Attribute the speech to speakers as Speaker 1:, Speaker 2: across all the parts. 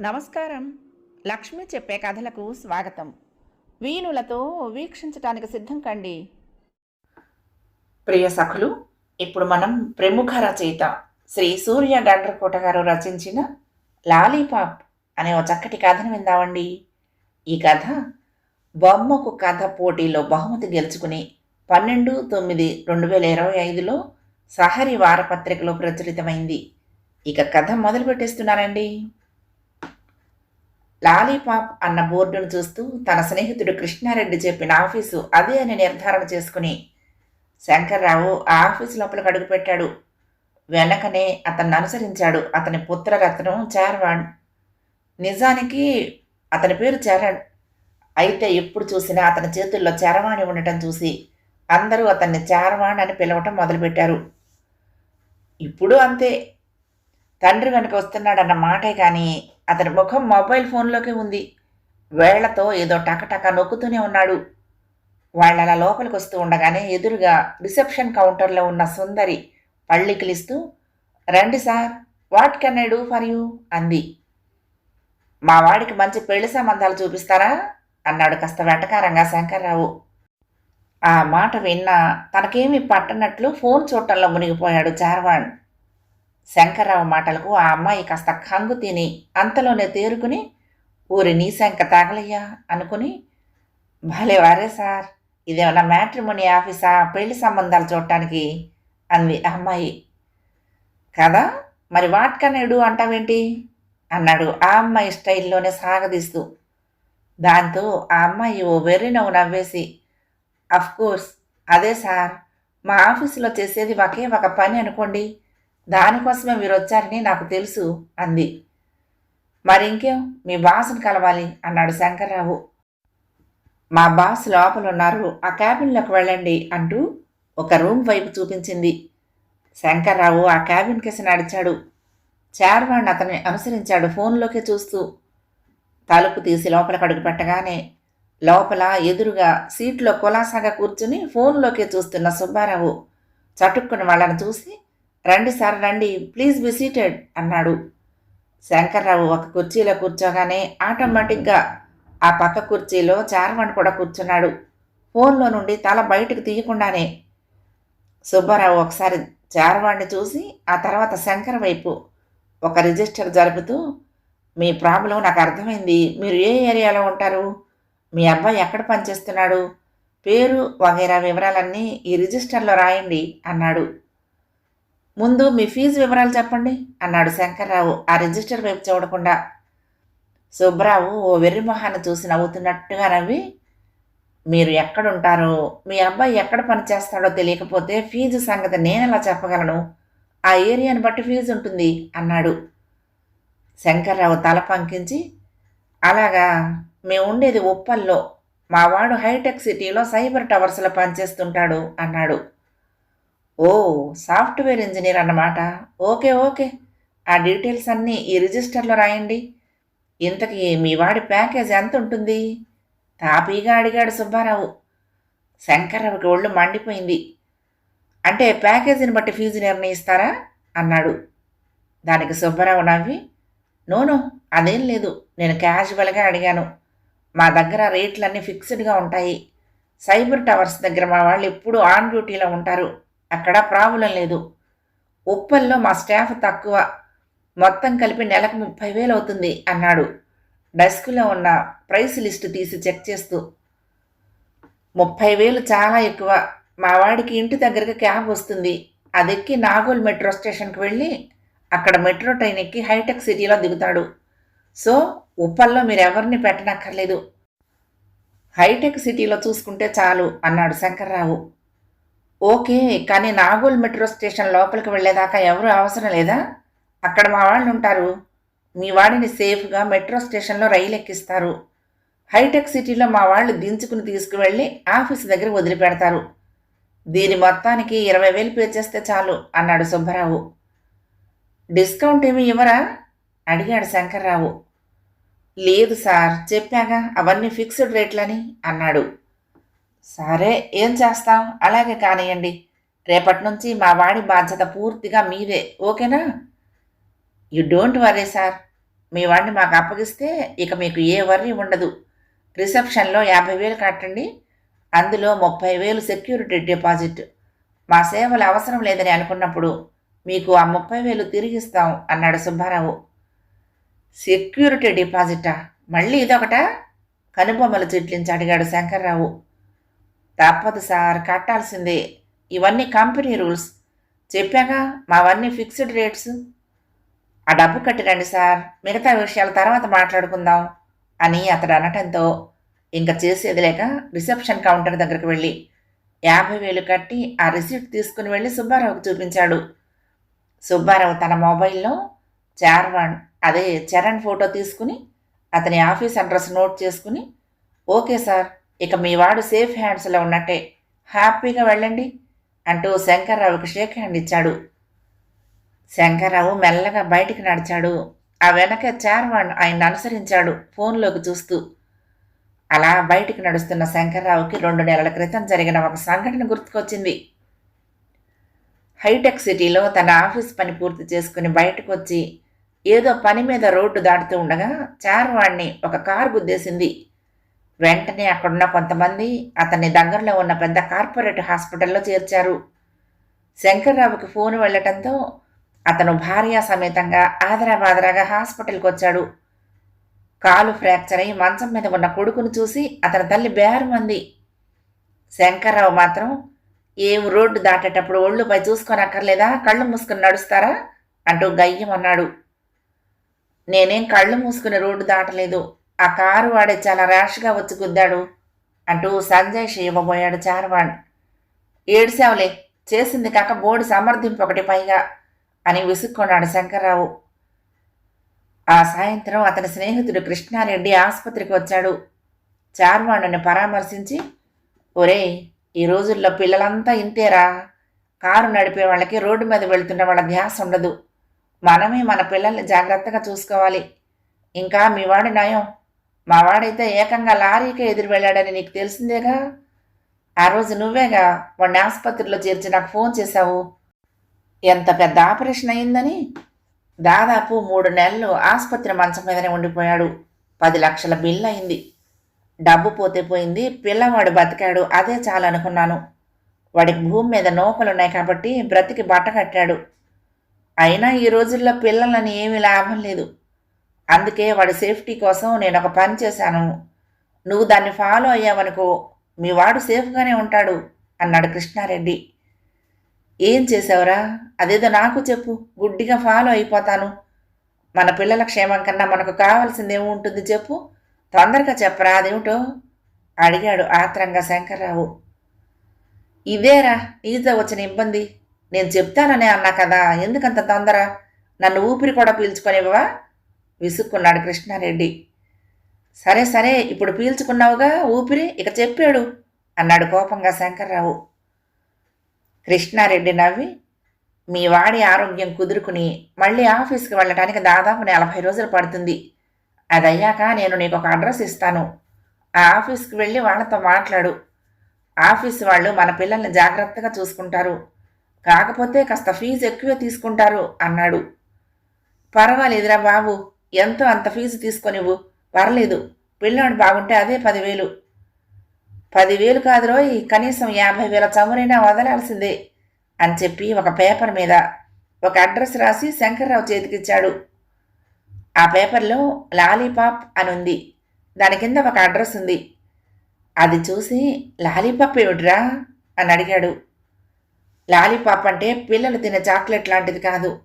Speaker 1: నమస్కారం. లక్ష్మి చెప్పే కథలకు స్వాగతం. వీణులతో వీక్షించటానికి సిద్ధం కండి. ప్రియ సఖులు ఇప్పుడు మనం ప్రముఖ రచయిత శ్రీ సూర్య గండ్రకోట గారు రచించిన లాలీపాప్ అనే ఒక చక్కటి కథను విందామండి. ఈ కథ బొమ్మకు కథ పోటీలో బహుమతి గెలుచుకుని పన్నెండు తొమ్మిది రెండు వేల ఇరవై ఐదులో సహరి వారపత్రికలో ప్రచురితమైంది. ఇక కథ మొదలు పెట్టేస్తున్నానండి లాలీపాప్ అన్న బోర్డును చూస్తూ తన స్నేహితుడు కృష్ణారెడ్డి చెప్పిన ఆఫీసు అదే అని నిర్ధారణ చేసుకుని శంకర్రావు ఆ ఆఫీసు లోపలికి అడుగుపెట్టాడు వెనకనే అతన్ని అనుసరించాడు. అతని పుత్రరత్నం చార్వాణ్. నిజానికి అతని పేరు చరణ్. అయితే ఎప్పుడు చూసినా అతని చేతుల్లో చరవాణి ఉండటం చూసి అందరూ అతన్ని చార్వాణ్ అని పిలవటం మొదలుపెట్టారు. ఇప్పుడు అంతే. తండ్రి వెనక వస్తున్నాడన్న మాటే కానీ అతని ముఖం మొబైల్ ఫోన్లోకి ఉంది. వేళ్ళతో ఏదో టకటక నొక్కుతూనే ఉన్నాడు. వాళ్ళ అలా లోపలికి వస్తూ ఉండగానే ఎదురుగా రిసెప్షన్ కౌంటర్లో ఉన్న సుందరి పళ్ళికిలిస్తూ రండి sir what can I do for you? అంది. మా వాడికి మంచి పెళ్ళి సంబంధాలు చూపిస్తారా? అన్నాడు కాస్త వెటకారంగా శంకర్రావు. ఆ మాట విన్నా తనకేమీ పట్టనట్లు ఫోన్ చూడటంలో మునిగిపోయాడు చార్వాణ్. శంకర్రావు మాటలకు ఆ అమ్మాయి కాస్త కంగు తిని అంతలోనే తేరుకుని ఊరి నీ శంక తాగలయ్యా అనుకుని భలే వారే సార్ ఇదేమన్నా మ్యాట్రిమోని ఆఫీసా? పెళ్ళి సంబంధాలు చూడటానికి అంది ఆ అమ్మాయి. కదా మరి వాట్కనేడు అంటావేంటి? అన్నాడు ఆ అమ్మాయి స్టైల్లోనే సాగదీస్తూ. దాంతో ఆ అమ్మాయి ఓ వెర్రినవ్వు నవ్వేసి అఫ్కోర్స్ అదే సార్ మా ఆఫీసులో చేసేది ఒకే ఒక పని అనుకోండి దానికోసమే మీరు వచ్చారని నాకు తెలుసు అంది. మరి ఇంకేం మీ బాసును కలవాలి అన్నాడు శంకర్రావు. మా బాస్ లోపల ఉన్నారు ఆ క్యాబిన్లోకి వెళ్ళండి అంటూ ఒక రూమ్ వైపు చూపించింది. శంకర్రావు ఆ క్యాబిన్ కేసి నడిచాడు. చార్వాణ్ అతన్ని అనుసరించాడు ఫోన్లోకి చూస్తూ. తలుపు తీసి లోపలికి అడుగు పెట్టగానే లోపల ఎదురుగా సీట్లో కులాసాగా కూర్చుని ఫోన్లోకి చూస్తున్న సుబ్బారావు చటుక్కుని వాళ్ళని చూసి రండి సార్ రండి. ప్లీజ్ బి సీటెడ్ అన్నాడు. శంకర్రావు ఒక కుర్చీలో కూర్చోగానే ఆటోమేటిక్గా ఆ పక్క కుర్చీలో చార్వాణ్ కూడా కూర్చున్నాడు. ఫోన్లో నుండి తల బయటకు తీయకుండానే సుబ్బారావు ఒకసారి చార్వాణ్ణి చూసి ఆ తర్వాత శంకర్ వైపు ఒక రిజిస్టర్ జరుపుతూ మీ ప్రాబ్లం నాకు అర్థమైంది. మీరు ఏ ఏరియాలో ఉంటారు? మీ అబ్బాయి ఎక్కడ పనిచేస్తున్నాడు? పేరు వగైరా వివరాలన్నీ ఈ రిజిస్టర్లో రాయండి అన్నాడు. ముందు మీ ఫీజు వివరాలు చెప్పండి అన్నాడు శంకర్రావు. ఆ రిజిస్టర్ వైపు చూడకుండా. సుబ్రావు ఓ వెర్రి మొహాన్ని చూసి నవ్వుతున్నట్టుగా నవ్వి మీరు ఎక్కడుంటారో మీ అబ్బాయి ఎక్కడ పనిచేస్తాడో తెలియకపోతే ఫీజు సంగతి నేనెలా చెప్పగలను? ఆ ఏరియాని బట్టి ఫీజు ఉంటుంది అన్నాడు. శంకర్రావు తల పంకించి అలాగా మేము ఉండేది ఉప్పల్లో. మా వాడు హైటెక్ సిటీలో సైబర్ టవర్స్లో పనిచేస్తుంటాడు అన్నాడు. ఓ సాఫ్ట్వేర్ ఇంజనీర్ అన్నమాట. Okay okay. ఆ డీటెయిల్స్ అన్నీ ఈ రిజిస్టర్లో రాయండి. ఇంతకీ మీ వాడి ప్యాకేజ్ ఎంత ఉంటుంది? తాపీగా అడిగాడు సుబ్బారావు. శంకర్రావుకి ఒళ్ళు మండిపోయింది. అంటే ప్యాకేజీని బట్టి ఫీజు నిర్ణయిస్తారా? అన్నాడు. దానికి సుబ్బారావు నవ్వి నోను అదేం లేదు. నేను క్యాజువల్గా అడిగాను. మా దగ్గర రేట్లన్నీ ఫిక్స్డ్గా ఉంటాయి. సైబర్ టవర్స్ దగ్గర మా వాళ్ళు ఎప్పుడూ ఆన్ డ్యూటీలో ఉంటారు. అక్కడ ప్రాబ్లం లేదు. ఉప్పల్లో మా స్టాఫ్ తక్కువ. మొత్తం కలిపి నెలకు ముప్పై వేలు అవుతుంది అన్నాడు. డెస్క్లో ఉన్న ప్రైస్ లిస్ట్ తీసి చెక్ చేస్తూ ముప్పై వేలు చాలా ఎక్కువ. మా వాడికి ఇంటి దగ్గరికి క్యాబ్ వస్తుంది. అది ఎక్కి నాగోల్ మెట్రో స్టేషన్కి వెళ్ళి అక్కడ మెట్రో ట్రైన్ ఎక్కి హైటెక్ సిటీలో దిగుతాడు. సో ఉప్పల్లో మీరు ఎవరిని పెట్టనక్కర్లేదు. హైటెక్ సిటీలో చూసుకుంటే చాలు అన్నాడు శంకర్రావు. ఓకే కానీ నాగోల్ మెట్రో స్టేషన్ లోపలికి వెళ్ళేదాకా ఎవరు అవసరం లేదా? అక్కడ మా వాళ్ళు ఉంటారు. మీ వాడిని సేఫ్గా మెట్రో స్టేషన్లో రైలు ఎక్కిస్తారు హైటెక్ సిటీలో మా వాళ్ళు దించుకుని తీసుకువెళ్ళి ఆఫీస్ దగ్గర వదిలిపెడతారు. దీని మొత్తానికి ఇరవై వేలు పే చేస్తే చాలు అన్నాడు సుబ్బారావు. డిస్కౌంట్ ఏమి ఇవ్వరా? అడిగాడు శంకర్రావు. లేదు సార్ చెప్పాగా అవన్నీ ఫిక్స్డ్ రేట్లని అన్నాడు. సరే ఏం చేస్తాం? అలాగే కానియండి రేపటి నుంచి మా వాడి బాధ్యత పూర్తిగా మీదే ఓకేనా? You don't worry sir. మీ వాడిని మాకు అప్పగిస్తే ఇక మీకు ఏ వర్రీ ఉండదు. రిసెప్షన్లో యాభై వేలు కట్టండి. అందులో ముప్పై వేలు సెక్యూరిటీ డిపాజిట్. మా సేవలు అవసరం లేదని అనుకున్నప్పుడు మీకు ఆ ముప్పై వేలు తిరిగిస్తాం అన్నాడు సుబ్బారావు. సెక్యూరిటీ డిపాజిటా? మళ్ళీ ఇదొకటా? కనుబొమ్మలు చిట్లించి అడిగాడు శంకర్రావు. తప్పదు సార్ కట్టాల్సిందే. ఇవన్నీ కంపెనీ రూల్స్. చెప్పాగా మావన్నీ ఫిక్స్డ్ రేట్స్. ఆ డబ్బు కట్టిరండి సార్. మిగతా విషయాలు తర్వాత మాట్లాడుకుందాం అని అతడు అనటంతో ఇంకా చేసేది లేక రిసెప్షన్ కౌంటర్ దగ్గరికి వెళ్ళి యాభై వేలు కట్టి ఆ రిసిప్ట్ తీసుకుని వెళ్ళి సుబ్బారావుకు చూపించాడు. సుబ్బారావు తన మొబైల్లో చార్వాణ్ అదే చరణ్ ఫోటో తీసుకుని అతని ఆఫీస్ అడ్రస్ నోట్ చేసుకుని ఓకే సార్. ఇక మీ వాడు సేఫ్ హ్యాండ్స్లో ఉన్నట్టే. హ్యాపీగా వెళ్ళండి అంటూ శంకర్రావుకి షేక్ హ్యాండ్ ఇచ్చాడు. శంకర్రావు మెల్లగా బయటికి నడిచాడు. ఆ వెనక చార్వాణ్ ఆయన అనుసరించాడు ఫోన్లోకి చూస్తూ. అలా బయటికి నడుస్తున్న శంకర్రావుకి రెండు నెలల క్రితం జరిగిన ఒక సంఘటన గుర్తుకొచ్చింది. హైటెక్ సిటీలో తన ఆఫీస్ పని పూర్తి చేసుకుని బయటకు వచ్చి ఏదో పని మీద రోడ్డు దాటుతూ ఉండగా చార్వాణ్ణి ఒక కారు గుద్దేసింది. వెంటనే అక్కడున్న కొంతమంది అతన్ని దగ్గరలో ఉన్న పెద్ద కార్పొరేట్ హాస్పిటల్లో చేర్చారు. శంకర్రావుకి ఫోన్ వెళ్ళటంతో అతను భార్య సమేతంగా ఆదరాబాదరాగా హాస్పిటల్కి వచ్చాడు. కాలు ఫ్రాక్చర్ అయి మంచం మీద ఉన్న కొడుకును చూసి అతని తల్లి బేరమంది. శంకర్రావు మాత్రం ఏం రోడ్డు దాటేటప్పుడు ఒళ్ళుపై చూసుకోనక్కర్లేదా? కళ్ళు మూసుకుని నడుస్తారా? అంటూ గయ్యం అన్నాడు. నేనేం కళ్ళు మూసుకుని రోడ్డు దాటలేదు. ఆ కారు వాడే చాలా ర్యాష్గా వచ్చి గుద్దాడు అంటూ సంజయ్ ఇవ్వబోయాడు చార్వాణ్. ఏడిసావులే చేసింది కాక బోర్డు సమర్థింపు ఒకటి పైగా అని విసుక్కున్నాడు శంకర్రావు. ఆ సాయంత్రం అతని స్నేహితుడు కృష్ణారెడ్డి ఆసుపత్రికి వచ్చాడు. చార్వాణుని పరామర్శించి ఒరే ఈ రోజుల్లో పిల్లలంతా ఇంతేరా? కారు నడిపే వాళ్ళకి రోడ్డు మీద వెళ్తున్న వాళ్ళ ధ్యాస ఉండదు. మనమే మన పిల్లల్ని జాగ్రత్తగా చూసుకోవాలి. ఇంకా మీ వాడి నయం. మా వాడైతే ఏకంగా లారీకే ఎదురు వెళ్ళాడని నీకు తెలిసిందేగా? ఆ రోజు నువ్వేగా వాడిని ఆసుపత్రిలో చేర్చి నాకు ఫోన్ చేశావు. ఎంత పెద్ద ఆపరేషన్ అయిందని? దాదాపు మూడు నెలలు ఆసుపత్రి మంచం మీదనే ఉండిపోయాడు. పది లక్షల బిల్ అయింది. డబ్బు పోతే పోయింది. పిల్లవాడు బతికాడు. అదే చాలనుకున్నాను వాడికి భూమి మీద నోకలున్నాయి కాబట్టి బ్రతికి బట్ట కట్టాడు. అయినా ఈ రోజుల్లో పిల్లలని ఏమీ లాభం లేదు. అందుకే వాడి సేఫ్టీ కోసం నేను ఒక పని చేశాను. నువ్వు దాన్ని ఫాలో అయ్యావనుకో మీ వాడు సేఫ్గానే ఉంటాడు అన్నాడు కృష్ణారెడ్డి. ఏం చేసావురా అదేదో నాకు చెప్పు గుడ్డిగా ఫాలో అయిపోతాను. మన పిల్లల క్షేమం కన్నా మనకు కావాల్సింది ఏముంటుంది చెప్పు. తొందరగా చెప్పరా అదేమిటో? అడిగాడు ఆత్రంగా శంకర్రావు. ఇదేరా నీతో వచ్చిన ఇబ్బంది. నేను చెప్తాననే అన్నా కదా ఎందుకంత తొందర? నన్ను ఊపిరి కూడా పీల్చుకునేవా విసుక్కున్నాడు కృష్ణారెడ్డి. సరే సరే ఇప్పుడు పీల్చుకున్నావుగా ఊపిరి ఇక చెప్పాడు అన్నాడు కోపంగా శంకర్రావు. కృష్ణారెడ్డి నవ్వి మీ వాడి ఆరోగ్యం కుదురుకుని మళ్ళీ ఆఫీస్కి వెళ్ళటానికి దాదాపు నలభై రోజులు పడుతుంది. అదయ్యాక నేను నీకు ఒక అడ్రస్ ఇస్తాను. ఆ ఆఫీస్కి వెళ్ళి వాళ్ళతో మాట్లాడు. ఆఫీస్ వాళ్ళు మన పిల్లల్ని జాగ్రత్తగా చూసుకుంటారు. కాకపోతే కాస్త ఫీజు ఎక్కువే తీసుకుంటారు అన్నాడు. పర్వాలేదురా బాబు ఎంతో అంత ఫీజు తీసుకొనివ్వు పర్లేదు. పిల్లాడు బాగుంటే అదే పదివేలు. పదివేలు కాదురోయ్ కనీసం యాభై వేల చమురైనా వదలాల్సిందే అని చెప్పి ఒక పేపర్ మీద ఒక అడ్రస్ రాసి శంకర్రావు చేతికిచ్చాడు. ఆ పేపర్లో లాలీపాప్ అని ఉంది. దాని కింద ఒక అడ్రస్ ఉంది. అది చూసి లాలీపాప్ ఏమిట్రా అని అడిగాడు. లాలీపాప్ అంటే పిల్లలు తినే చాక్లెట్ లాంటిది కాదు.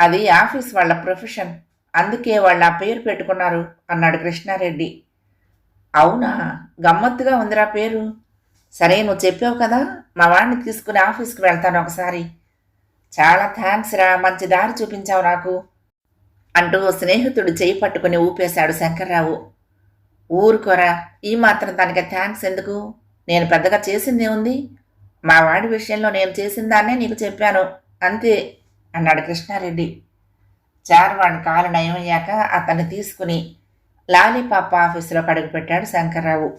Speaker 1: అది ఆఫీస్ వాళ్ళ ప్రొఫెషన్. అందుకే వాళ్ళు ఆ పేరు పెట్టుకున్నారు అన్నాడు కృష్ణారెడ్డి. అవునా? గమ్మత్తుగా ఉందిరా పేరు. సరే నువ్వు చెప్పావు కదా మా వాడిని తీసుకుని ఆఫీస్కి వెళ్తాను ఒకసారి. చాలా థ్యాంక్స్ రా మంచి దారి చూపించావు నాకు. అంటూ స్నేహితుడు చేయి పట్టుకుని ఊపేశాడు శంకర్రావు. ఊరుకోరా ఈ మాత్రం దానికి థ్యాంక్స్ ఎందుకు? నేను పెద్దగా చేసింది ఉంది మా వాడి విషయంలో నేను చేసిందాన్నే నీకు చెప్పాను. అంతే అన్నాడు కృష్ణారెడ్డి. చార్వాణ్ కాలు నయమయ్యాక అతన్ని తీసుకుని లాలీపాప్ ఆఫీసులో కడుగుపెట్టాడు శంకర్రావు.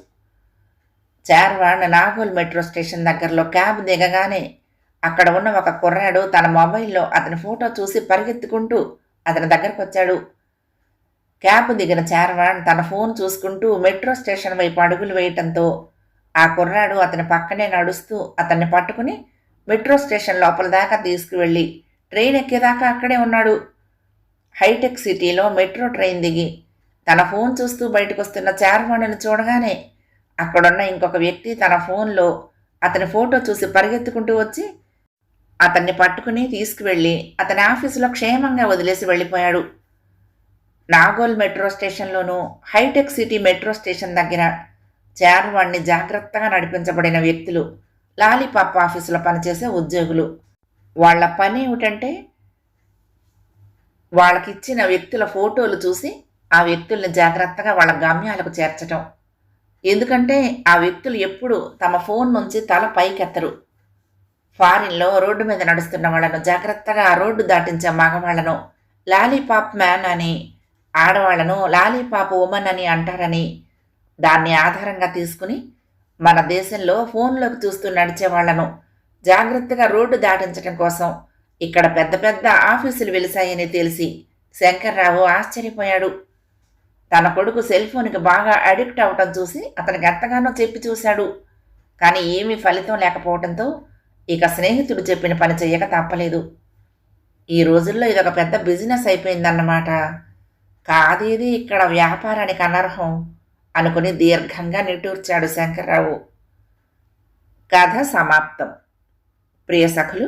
Speaker 1: చార్వాణ్ నాగోల్ మెట్రో స్టేషన్ దగ్గరలో క్యాబ్ దిగగానే అక్కడ ఉన్న ఒక కుర్రాడు తన మొబైల్లో అతని ఫోటో చూసి పరిగెత్తుకుంటూ అతని దగ్గరకు వచ్చాడు క్యాబ్ దిగిన చార్వాణ్ తన ఫోన్ చూసుకుంటూ మెట్రో స్టేషన్ వైపు అడుగులు వేయటంతో ఆ కుర్రాడు అతని పక్కనే నడుస్తూ అతన్ని పట్టుకుని మెట్రో స్టేషన్ లోపల దాకా తీసుకువెళ్ళి ట్రైన్ ఎక్కేదాకా అక్కడే ఉన్నాడు. హైటెక్ సిటీలో మెట్రో ట్రైన్ దిగి తన ఫోన్ చూస్తూ బయటకు వస్తున్న చార్వాణిని చూడగానే అక్కడున్న ఇంకొక వ్యక్తి తన ఫోన్లో అతని ఫోటో చూసి పరిగెత్తుకుంటూ వచ్చి అతన్ని పట్టుకుని తీసుకువెళ్ళి అతని ఆఫీసులో క్షేమంగా వదిలేసి వెళ్ళిపోయాడు. నాగోల్ మెట్రో స్టేషన్లోనూ హైటెక్ సిటీ మెట్రో స్టేషన్ దగ్గర చార్వాణ్ణి జాగ్రత్తగా నడిపించబడిన వ్యక్తులు లాలీపాప్ ఆఫీసులో పనిచేసే ఉద్యోగులు. వాళ్ళ పని ఏమిటంటే వాళ్ళకిచ్చిన వ్యక్తుల ఫోటోలు చూసి ఆ వ్యక్తుల్ని జాగ్రత్తగా వాళ్ళ గమ్యాలకు చేర్చటం. ఎందుకంటే ఆ వ్యక్తులు ఎప్పుడు తమ ఫోన్ నుంచి తల పైకెత్తరు. ఫారిన్లో రోడ్డు మీద నడుస్తున్న వాళ్ళను జాగ్రత్తగా ఆ రోడ్డు దాటించే మగవాళ్ళను లాలీపాప్ మ్యాన్ అని ఆడవాళ్ళను లాలీపాప్ ఉమెన్ అని అంటారని దాన్ని ఆధారంగా తీసుకుని మన దేశంలో ఫోన్లోకి చూస్తూ నడిచే వాళ్ళను జాగ్రత్తగా రోడ్డు దాటించడం కోసం ఇక్కడ పెద్ద పెద్ద ఆఫీసులు వెలిశాయని తెలిసి శంకర్రావు ఆశ్చర్యపోయాడు. తన కొడుకు సెల్ ఫోన్కి బాగా అడిక్ట్ అవటం చూసి అతనికి ఎంతగానో చెప్పి చూశాడు. కానీ ఏమీ ఫలితం లేకపోవడంతో ఇక స్నేహితుడు చెప్పిన పని చేయక తప్పలేదు. ఈ రోజుల్లో ఇదొక పెద్ద బిజినెస్ అయిపోయిందన్నమాట. కాదేది ఇక్కడ వ్యాపారానికి అనర్హం అనుకుని దీర్ఘంగా నిట్టూర్చాడు శంకర్రావు. కథ సమాప్తం. ప్రియ సఖులు